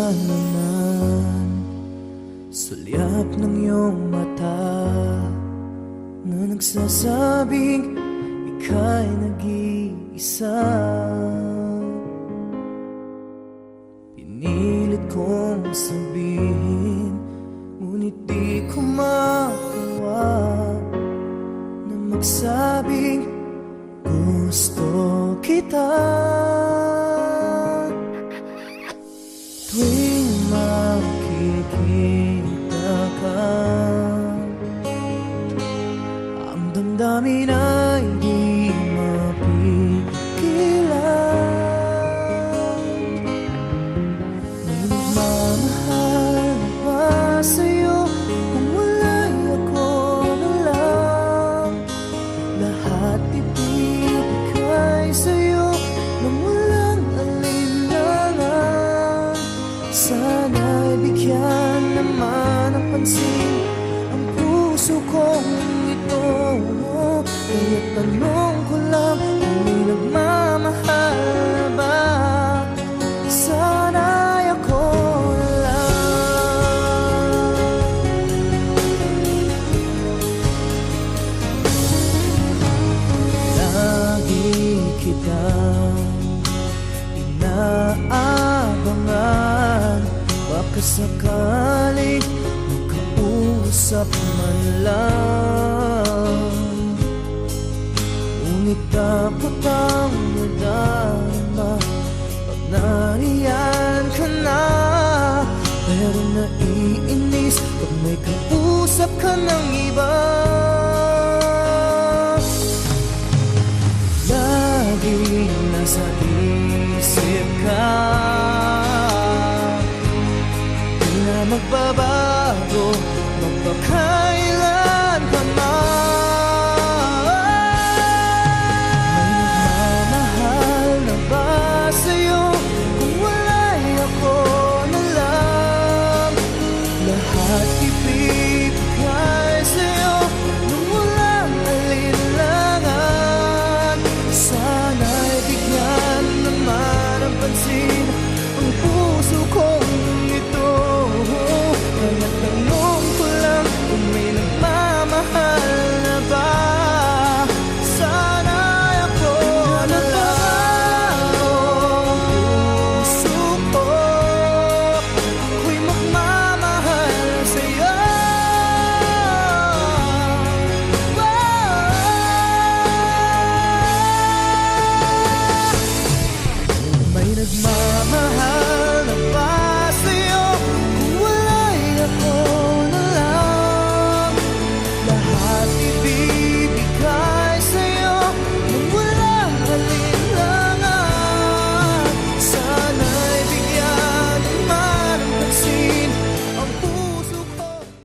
na naman Sulyap ng iyong mata Na nagsasabing ika'y nag-iisa. Pinilit kong sabihin Ngunit di ko magawa Na magsabing gusto kita Tuwing makikita ka Ang damdamin ay di naman ng pansin Ang puso kong ito. Kaya tanong ko lang Kung may nagmamahal ba Sana'y ako lang. Lagi kitang inaabangan. Baka sakaling makausap man lang. Ngunit dapat ang nadama Pag nariyan ka na Pero naiinis Pag may kausap ka ng iba. Lagi nasa isip ka. Di na magbabago summer house